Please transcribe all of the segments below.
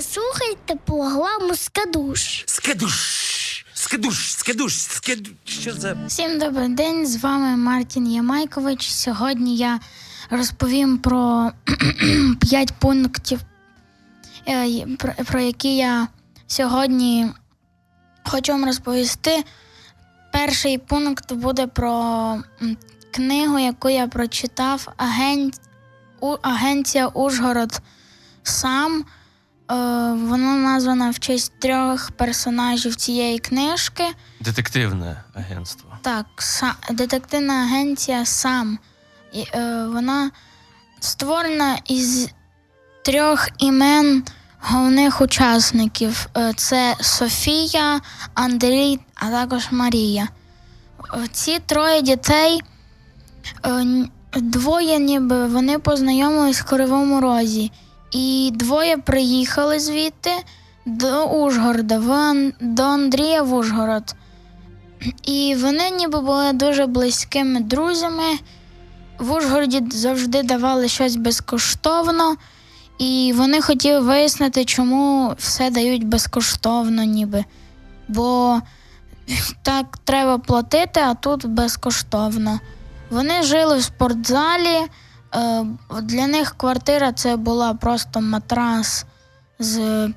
Ви слухаєте програму Скадуш. Скадуш! Скадуш, скадуш, скадуш. Що за. Всім добрий день, з вами Мартін Ямайкович. Сьогодні я розповім про 5 пунктів, е, про, які я сьогодні хочу вам розповісти. Перший пункт буде про книгу, яку я прочитав Аген... У... Агенція Ужгород сам. Е, Вона названа в честь трьох персонажів цієї книжки. Детективне агентство. Так, са- детективна агенція сам. І, е, вона створена із трьох імен головних учасників: Е, це Софія, Андрій, а також Марія. Е, Ці троє дітей, е, двоє ніби вони познайомились в Кривому Розі, і двоє приїхали звідти до Ужгорода, до Андрія в Ужгород. І вони ніби були дуже близькими друзями. В Ужгороді завжди давали щось безкоштовно, і вони хотіли вияснити, чому все дають безкоштовно, ніби. Бо так треба платити, а тут безкоштовно. Вони жили в спортзалі. Е, Для них квартира це була просто матрас з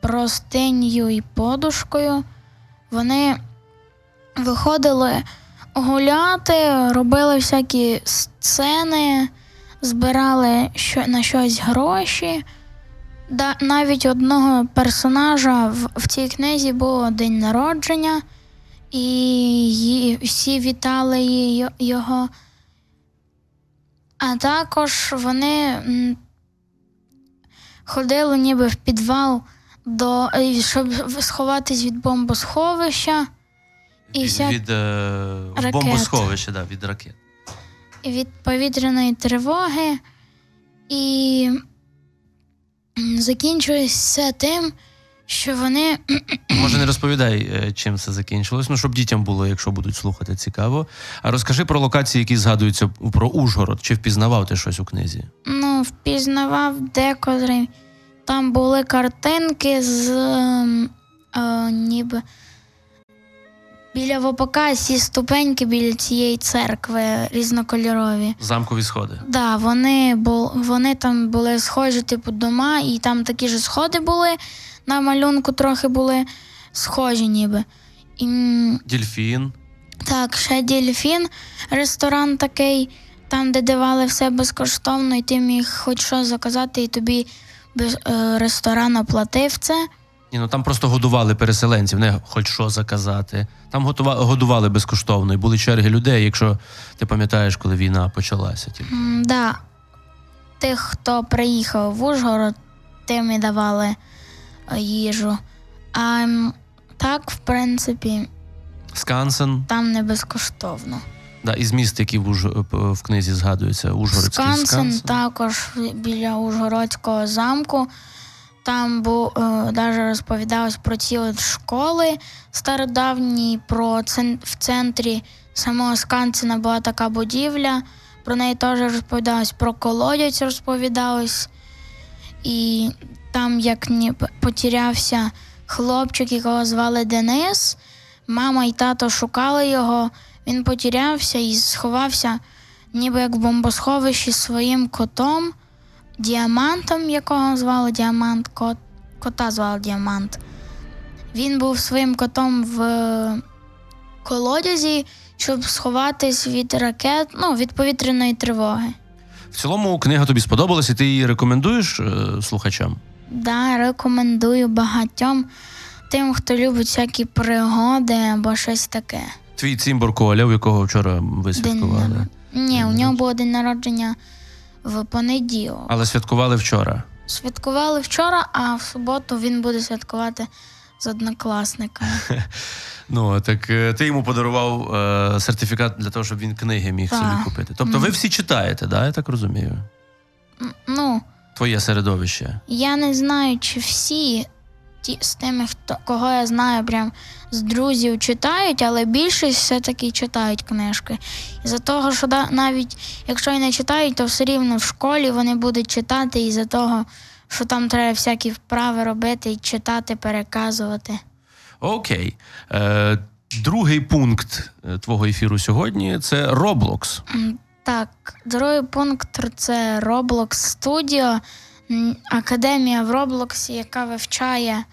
простинью і подушкою. Вони виходили гуляти, робили всякі сцени, збирали на щось гроші. Навіть одного персонажа в, цій книзі було день народження, і всі вітали його. А також вони ходили ніби в підвал, до, е, щоб сховатись від бомбосховища. І від вся- від е, бомбосховища, да, від ракет. від повітряної тривоги, і закінчується тим, що вони Може, не розповідай, е, чим це закінчилось. Ну, щоб дітям було, якщо будуть слухати, цікаво. А розкажи про локації, які згадуються про Ужгород. Чи впізнавав ти щось у книзі? ну, впізнавав декотрий. Там були картинки з е, е, ніби. Біля ВПК ці ступеньки біля цієї церкви різнокольорові. Замкові сходи. Да, вони, бу, вони там були схожі, типу, дома, і там такі ж сходи були. На малюнку трохи були схожі, ніби. І, Дільфін. так, ще дельфін, ресторан такий, там, де давали все безкоштовно, і ти міг хоч що заказати, і тобі без, е, ресторан оплатив це. Ні, ну там просто годували переселенців, не хоч що заказати. Там готува, годували безкоштовно, і були черги людей, якщо ти пам'ятаєш, коли війна почалася. Тільки. М, да. Тих, хто приїхав в Ужгород, тим і давали е, їжу. А м, так, в принципі, Скансен, там не безкоштовно. да, із міст, які в, Уж... в книзі згадуються, Ужгородський Скансен, Скансен. також біля Ужгородського замку. Там бу, е, навіть розповідалось про ці школи стародавні, про цен- в центрі самого Скансена була така будівля. Про неї теж розповідалось, про колодязь розповідалось. І там, як ні, потерявся хлопчик, якого звали Денис, мама і тато шукали його, він потерявся і сховався ніби як в бомбосховищі своїм котом, діамантом, якого звали Діамант, кот, кота звали Діамант. Він був своїм котом в колодязі, щоб сховатись від ракет, ну, від повітряної тривоги. В цілому книга тобі сподобалась, і ти її рекомендуєш е, слухачам? Да, рекомендую багатьом тим, хто любить всякі пригоди або щось таке. Твій цимбор Коля, у якого вчора ви святкували. Ні, у нього був день народження в понеділок. Але святкували вчора. Святкували вчора, а в суботу він буде святкувати з однокласниками. Ну так е, ти йому подарував е, сертифікат для того, щоб він книги міг Так. собі купити. Тобто ви всі читаєте, да? я так розумію. Ну, Твоє середовище. я не знаю, чи всі ті з тими, хто кого я знаю, прям з друзів читають, але більшість все-таки читають книжки. І-за того, що да, навіть якщо і не читають, то все рівно в школі вони будуть читати із-за того, що там треба всякі вправи робити і читати, переказувати. Окей. Е, другий пункт е, твого ефіру сьогодні це Roblox. Так, другий пункт це Roblox Studio, м, академія в Роблоксі, яка вивчає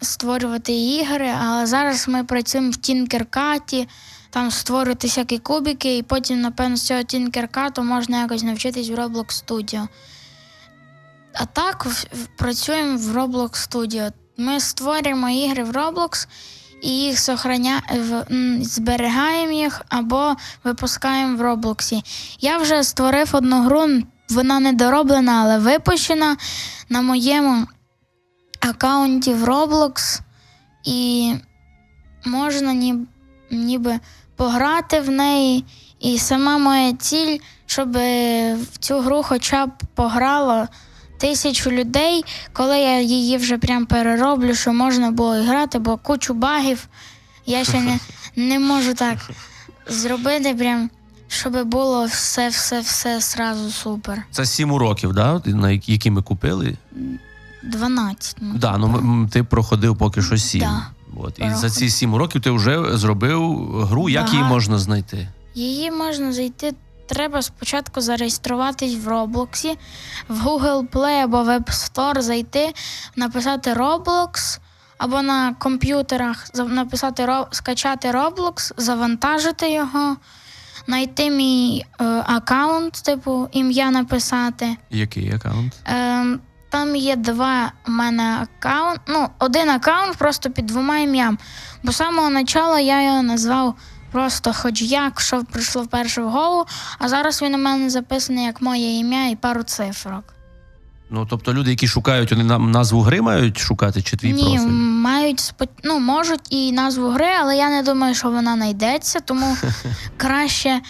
створювати ігри. Але зараз ми працюємо в Тінкеркаті, там створювати всякі кубики, і потім, напевно, з цього Тінкеркату можна якось навчитись в Roblox Studio. А так працюємо в Roblox Studio. Ми створюємо ігри в Roblox і їх сохраня... зберігаємо їх або випускаємо в Роблоксі. Я вже створив одну гру, вона не дороблена, але випущена на моєму аккаунті в Roblox. І можна ні... ніби пограти в неї. І сама моя ціль, щоб в цю гру хоча б пограло тисячу людей, коли я її вже прям перероблю, що можна було і грати, бо кучу багів я ще не, не можу так зробити, прям, щоб було все, все, все сразу супер. Це сім уроків, да? на які які ми купили. 12. ну. Да, ну м- ти проходив поки що сім. Да. От. І за ці сім років ти вже зробив гру, як її можна знайти. Її можна зайти. Треба спочатку зареєструватись в Роблоксі, в Google Play або Web Store зайти, написати Roblox, або на комп'ютерах за- написати Ро- скачати Roblox, завантажити його, знайти мій е, аккаунт, типу ім'я написати. Який аккаунт? Е, там є два в мене аккаунт. Ну, один аккаунт просто під двома ім'ям. Бо з самого початку я його назвав просто хоч як, що прийшло вперше в голову, а зараз він у мене записаний як моє ім'я і пару цифрок. Ну, тобто люди, які шукають, вони нам назву гри мають шукати, чи твій Ні, профіль? мають спо- ну, можуть і назву гри, але я не думаю, що вона знайдеться, тому краще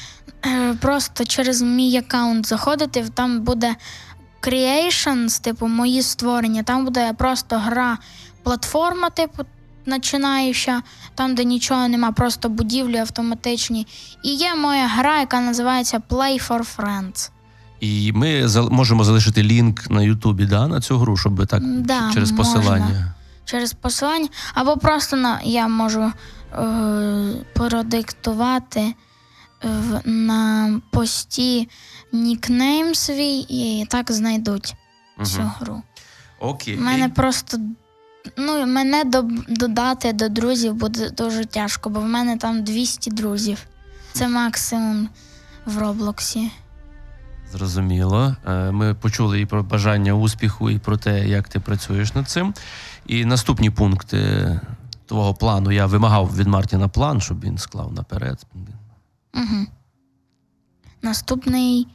е, просто через мій аккаунт заходити. Там буде Creations, типу, мої створення. Там буде просто гра, платформа, типу, починаюча, там, де нічого нема, просто будівлі автоматичні. І є моя гра, яка називається Play for Friends. І ми можемо залишити лінк на Ютубі да, на цю гру, щоб так Да, через можна. посилання. через посилання, або просто на, я можу е, продиктувати е, в, на пості нікнейм свій і так знайдуть цю Угу. гру. Окей. Мене просто ну, мене до, додати до друзів буде дуже тяжко, бо в мене там 200 друзів. Це максимум в Роблоксі. Зрозуміло. Е, Ми почули і про бажання успіху, і про те, як ти працюєш над цим. І наступні пункти твого плану я вимагав від Мартіна план, щоб він склав наперед. Угу. Наступний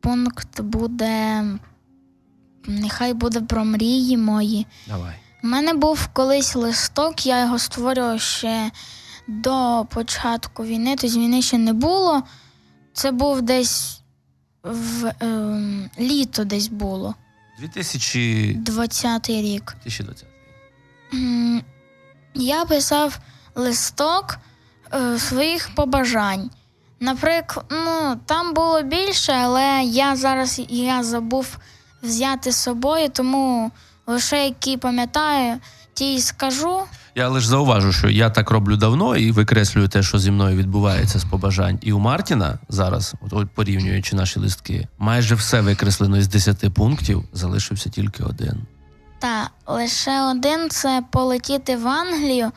пункт буде. Нехай буде про мрії мої. Давай. У мене був колись листок, я його створював ще до початку війни, тобто війни ще не було. Це був десь в ем, літо десь було, 2000... 20-й рік. 2020. М, Я писав листок е, своїх побажань. Наприклад, ну, там було більше, але я зараз я забув взяти з собою, тому лише які пам'ятаю, ті й скажу. Я лише зауважу, що я так роблю давно і викреслюю те, що зі мною відбувається з побажань. І у Мартіна зараз, от, порівнюючи наші листки, майже все викреслено із 10 пунктів, залишився тільки один. Та лише один це полетіти в Англію,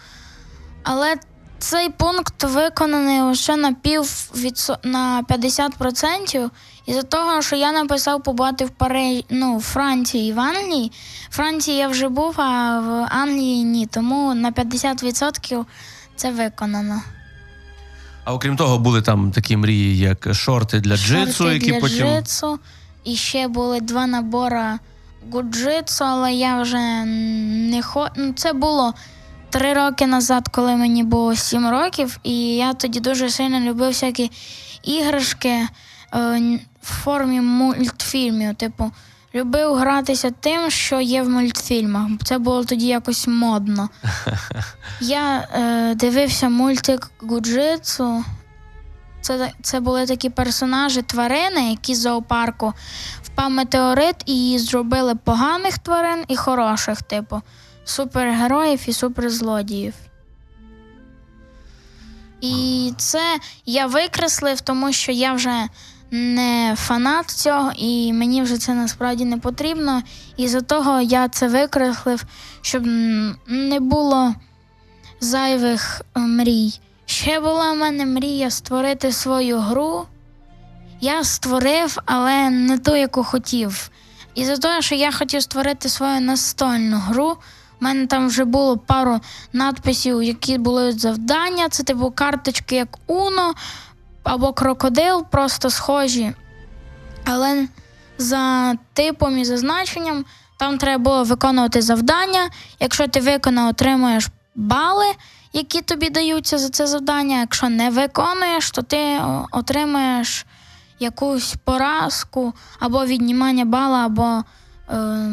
але цей пункт виконаний лише на пів відсо- на 50%. Із-за того, що я написав побувати в Париж, ну, в Франції і в Англії. В Франції я вже був, а в Англії ні. Тому на 50% це виконано. А окрім того, були там такі мрії, як шорти для джитсу, Шорти які для потім. джитсу. І ще були два набори гуджитсу, але я вже не хо... ну, Це було три роки назад, коли мені було сім років, і я тоді дуже сильно любив всякі іграшки е, в формі мультфільмів. Типу, любив гратися тим, що є в мультфільмах. Це було тоді якось модно. Я е, дивився мультик Гуджитсу це, це були такі персонажі, тварини, які з зоопарку впав метеорит і зробили поганих тварин і хороших, типу, супергероїв і суперзлодіїв. І це я викреслив, тому що я вже не фанат цього, і мені вже це насправді не потрібно. І за того я це викреслив, щоб не було зайвих е, мрій. Ще була в мене мрія створити свою гру. Я створив, але не ту, яку хотів. І за того, що я хотів створити свою настольну гру, у мене там вже було пару надписів, які були завдання. Це типу карточки як Уно або крокодил, просто схожі. Але за типом і за значенням там треба було виконувати завдання. Якщо ти виконав, отримуєш бали, які тобі даються за це завдання. Якщо не виконуєш, то ти отримаєш якусь поразку або віднімання бала, або е,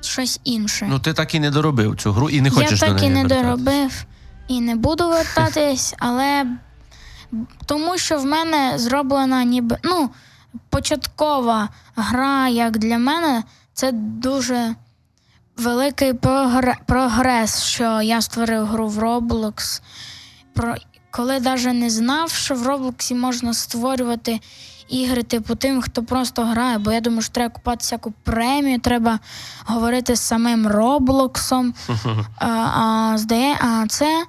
щось інше. Ну, ти так і не доробив цю гру і не хочеш Я до так неї і не вертатись. доробив і не буду вертатись, але тому що в мене зроблена ніби ну, початкова гра, як для мене, це дуже великий прогрес, що я створив гру в Roblox. Про... Коли навіть не знав, що в Роблоксі можна створювати ігри типу тим, хто просто грає, бо я думаю, що треба купати всяку премію, треба говорити з самим Роблоксом. А, а, здає, а це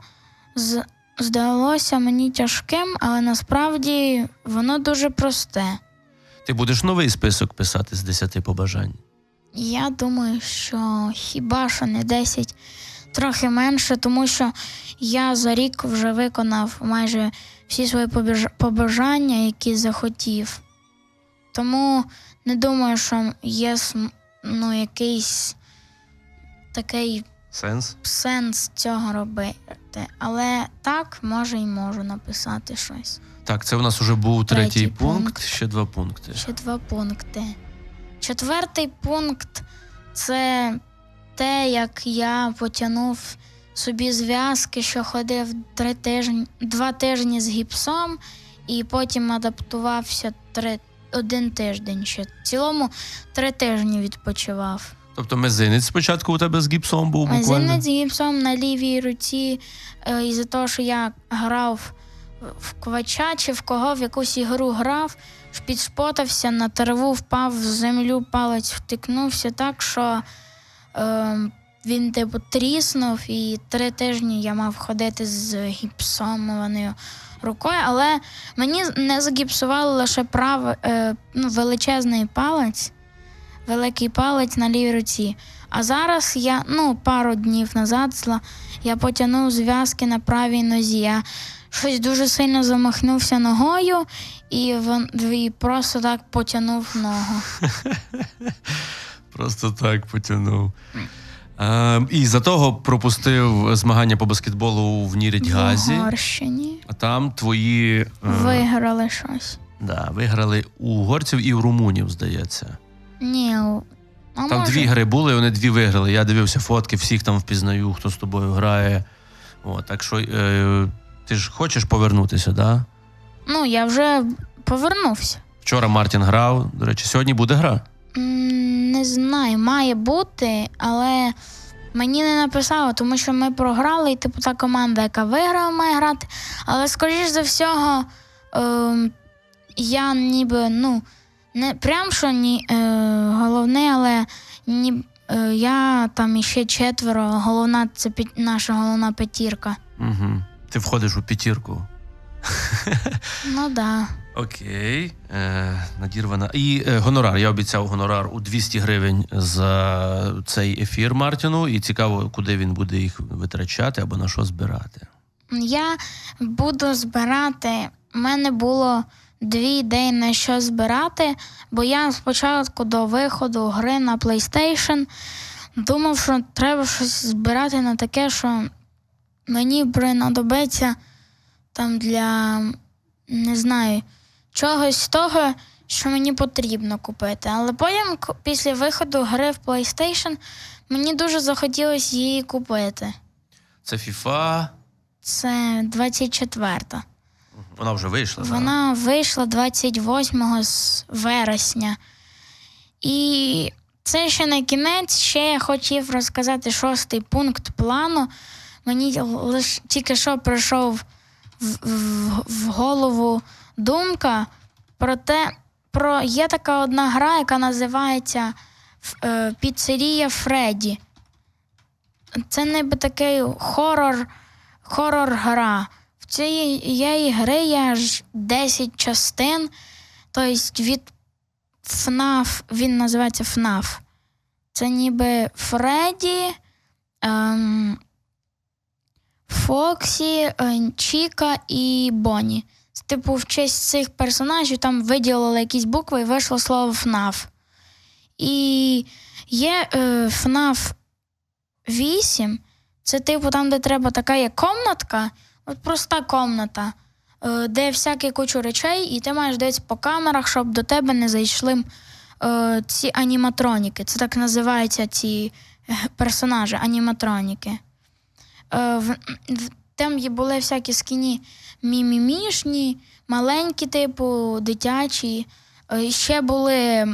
з, здалося мені тяжким, але насправді воно дуже просте. Ти будеш новий список писати з 10 побажань. Я думаю, що хіба що не 10, трохи менше, тому що я за рік вже виконав майже всі свої побажання, які захотів. Тому не думаю, що є ну, якийсь такий Сенс? сенс цього робити. Але так, може і можу написати щось. Так, це у нас вже був третій, Третій пункт, пункт. ще два пункти. Ще два пункти. Четвертий пункт це те, як я потягнув собі зв'язки, що ходив три тижні, два тижні з гіпсом, і потім адаптувався три, один тиждень ще. В цілому три тижні відпочивав. Тобто мизинець спочатку у тебе з гіпсом був буквально. Мизинець з гіпсом на лівій руці, е, із-за того, що я грав в квача чи в кого в якусь ігру грав, ж підшпотався на траву, впав в землю, палець втикнувся так, що е, він типу тріснув, і три тижні я мав ходити з гіпсованою рукою, але мені не загіпсували лише правий, е, ну, величезний палець, великий палець на лівій руці. А зараз я, ну, пару днів назад зла, я потягнув зв'язки на правій нозі. Я щось дуже сильно замахнувся ногою і, вон, і просто так потягнув ногу. Просто так потягнув. Е, і за того пропустив змагання по баскетболу в Нірідгазі. В Угорщині. А там твої е, Виграли щось. да, виграли у угорців і у румунів, здається. Ні, у- а Там може, дві гри були, вони дві виграли. Я дивився фотки, всіх там впізнаю, хто з тобою грає. О, так що е, ти ж хочеш повернутися, да? Ну, я вже повернувся. Вчора Мартін грав. До речі, сьогодні буде гра. Не знаю, має бути, але мені не написало, тому що ми програли, і типу та команда, яка виграла, має грати. Але, скоріш за всього, ем, я ніби, ну, не прям що ні, е, головне, але ні, е, я там іще четверо, головна це наша головна п'ятірка. Угу. Ти входиш у п'ятірку. Ну. Да. Окей. Е, надірвана. І е, гонорар. Я обіцяв гонорар у 200 гривень за цей ефір Мартіну. І цікаво, куди він буде їх витрачати або на що збирати. Я буду збирати. У мене було дві ідеї на що збирати, бо я спочатку до виходу гри на PlayStation думав, що треба щось збирати на таке, що мені принадобиться там для не знаю, чогось того, що мені потрібно купити. Але потім, після виходу гри в PlayStation, мені дуже захотілося її купити. Це FIFA. Це 24-та. Вона вже вийшла. так? Вона вийшла 28 вересня. І це ще не кінець. Ще я хотів розказати шостий пункт плану. Мені лише тільки що прийшов в, голову думка про те, про є така одна гра, яка називається е, Піцерія Фредді. Це ніби такий хорор, хорор-гра. В цієї гри є аж 10 частин. Тобто від FNAF, він називається FNAF. Це ніби Фредді, ем, Фоксі, е, Чіка і Бонні. Типу, в честь цих персонажів там виділили якісь букви і вийшло слово FNAF. І є е, FNAF 8. Це, типу, там, де треба така є комнатка, от проста комната, е, де всякі кучу речей, і ти маєш десь по камерах, щоб до тебе не зайшли е, ці аніматроніки. Це так називаються ці е, персонажі, аніматроніки. Е, там були всякі скіні мімімішні, маленькі, типу, дитячі. Е, ще були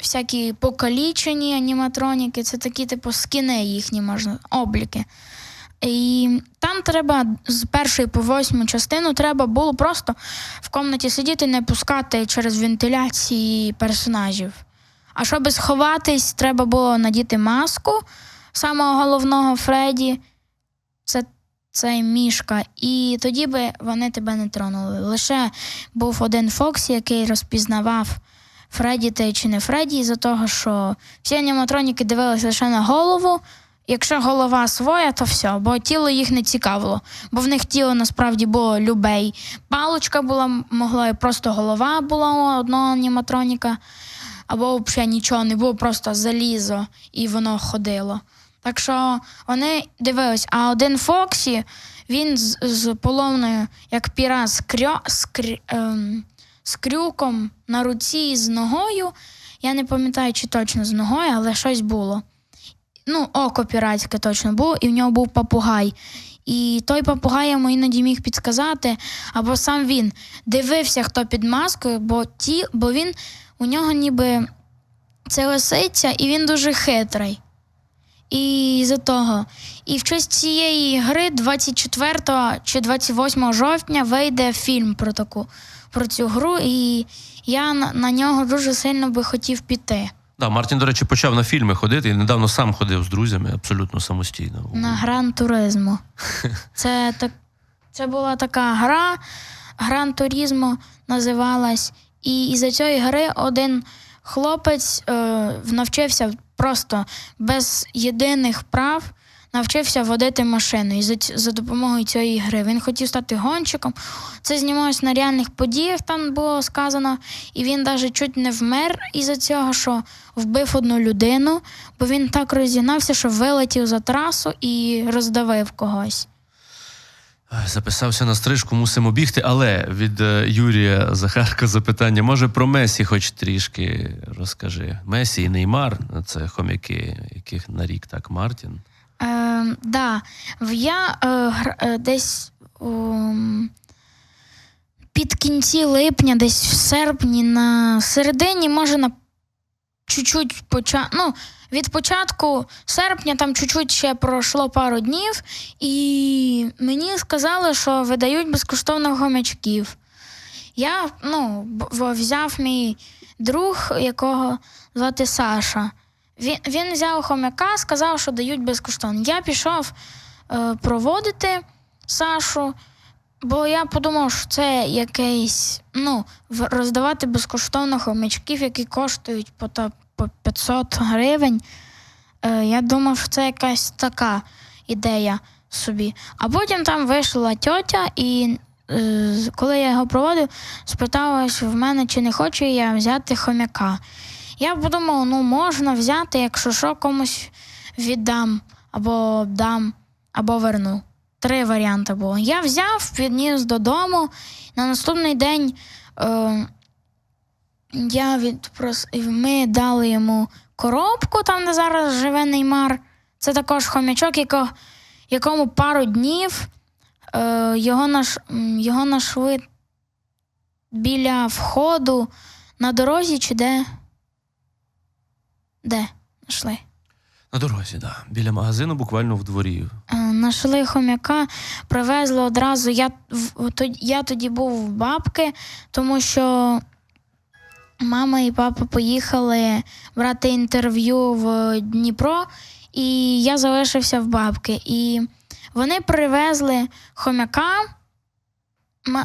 всякі покалічені аніматроніки, це такі, типу, скіни їхні можна, обліки. І там треба з першої по восьму частину треба було просто в комнаті сидіти, не пускати через вентиляції персонажів. А щоб сховатись, треба було надіти маску самого головного Фредді. Це цей мішка, і тоді би вони тебе не тронули. Лише був один Фоксі, який розпізнавав Фредді ти чи не Фредді, із-за того, що всі аніматроніки дивилися лише на голову. Якщо голова своя, то все, бо тіло їх не цікавило, бо в них тіло насправді було любей. Палочка була, могла і просто голова була у одного аніматроніка, або взагалі нічого не було, просто залізо, і воно ходило. Так що вони дивились, а один Фоксі, він з, з половною, як пірат, з, крьо, з, ем, з крюком на руці з ногою. Я не пам'ятаю, чи точно з ногою, але щось було. Ну, око піратське точно було, і в нього був папугай. І той папугай йому іноді міг підказати, або сам він дивився, хто під маскою, бо ті, бо він у нього ніби це лисиця, і він дуже хитрий. І за того. І в честь цієї гри 24 чи 28 жовтня вийде фільм про таку про цю гру, і я на, на нього дуже сильно би хотів піти. Да, Мартін, до речі, почав на фільми ходити і недавно сам ходив з друзями абсолютно самостійно. На Гран Туризмо. Це, так, це була така гра, Гран Туризмо називалась. І із-за цієї гри один хлопець е, навчився просто без єдиних прав. Навчився водити машину і за, за допомогою цієї гри. Він хотів стати гонщиком. Це знімалось на реальних подіях, там було сказано. І він навіть чуть не вмер із-за цього, що вбив одну людину, бо він так розігнався, що вилетів за трасу і роздавив когось. Записався на стрижку, мусимо бігти. Але від е, Юрія Захарка запитання: може про Месі хоч трішки розкажи. Месі і Неймар це хомяки, яких на рік так Мартін. Е, да, я е, е, десь ем, під кінці липня, десь в серпні, на середині, може, на чуть-чуть поча... ну, від початку серпня там чуть-чуть ще пройшло пару днів, і мені сказали, що видають безкоштовно хомячків. Я ну, взяв мій друг, якого звати Саша. Він, він взяв хомяка, сказав, що дають безкоштовно. Я пішов е, проводити Сашу, бо я подумав, що це якийсь, ну, роздавати безкоштовно хомячків, які коштують по, по 500 гривень. Е, я думав, що це якась така ідея собі. А потім там вийшла тьотя, і е, коли я його проводив, спиталась в мене, чи не хочу я взяти хомяка. Я подумав, ну можна взяти, якщо що, комусь віддам, або дам, або верну. Три варіанти було. Я взяв, підніс додому. На наступний день е, я відпрос... ми дали йому коробку, там, де зараз живе Неймар. Це також хомячок, яко... якому пару днів Е, його, наш, його нашли біля входу на дорозі чи де? Де? Нашли? На дорозі, да. Біля магазину, буквально в дворі. Е, Нашли хомяка, привезли одразу. Я, в- тоді- я тоді був в бабки, тому що мама і папа поїхали брати інтерв'ю в Дніпро, і я залишився в бабки. І вони привезли хомяка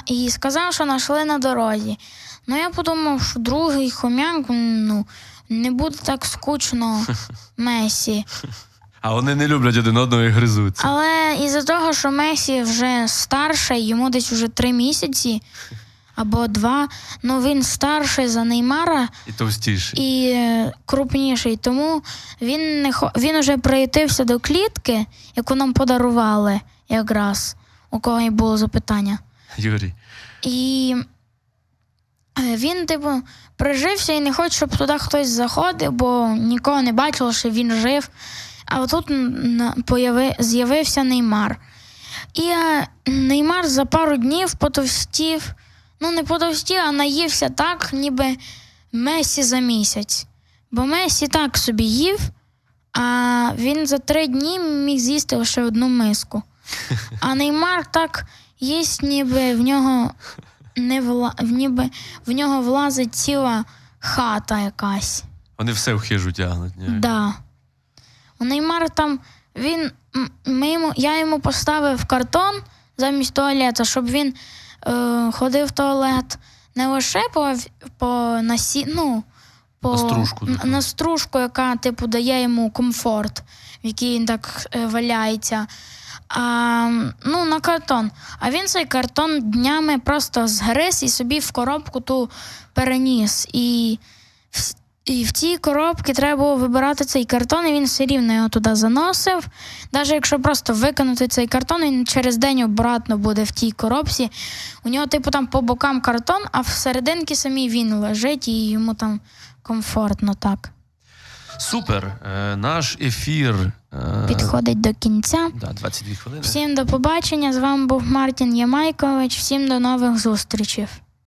і сказав, що знайшли на дорозі. Ну, я подумав, що другий хомяк ну, не буде так скучно Месі. А вони не люблять один одного і гризуться. Але із-за того, що Месі вже старший, йому десь вже три місяці або два, ну він старший за Неймара І товстіший. і е, крупніший. Тому він не хо... він уже приютився до клітки, яку нам подарували якраз, у кого і було запитання. Юрій. І е, він, типу, прижився і не хоче, щоб туди хтось заходив, бо нікого не бачило, що він жив. А отут н- н- появи, з'явився Неймар. І е, Неймар за пару днів потовстів, ну не потовстів, а наївся так, ніби Месі за місяць. Бо Месі так собі їв, а він за три дні міг з'їсти лише одну миску. А Неймар так їсть, ніби в нього не вла... ніби в нього влазить ціла хата якась. Вони все в хижу тягнуть. ні? Да. У Неймара там він. Ми йому, я йому поставив картон замість туалета, щоб він е, ходив в туалет не лише по, по насі, ну, по, На стружку на стружку, яка типу, дає йому комфорт, в який він так е, валяється. А, ну, на картон. А він цей картон днями просто згриз і собі в коробку ту переніс. І, і в цій коробці треба було вибирати цей картон, і він все рівно його туди заносив. Навіть якщо просто викинути цей картон, він через день обратно буде в тій коробці. У нього, типу, там по бокам картон, а всерединки самі він лежить і йому там комфортно так. Супер. Е, наш ефір. Е, Підходить до кінця. Да, 22 хвилини. Всім до побачення. З вами був Мартін Ямайкович. Всім до нових зустрічей.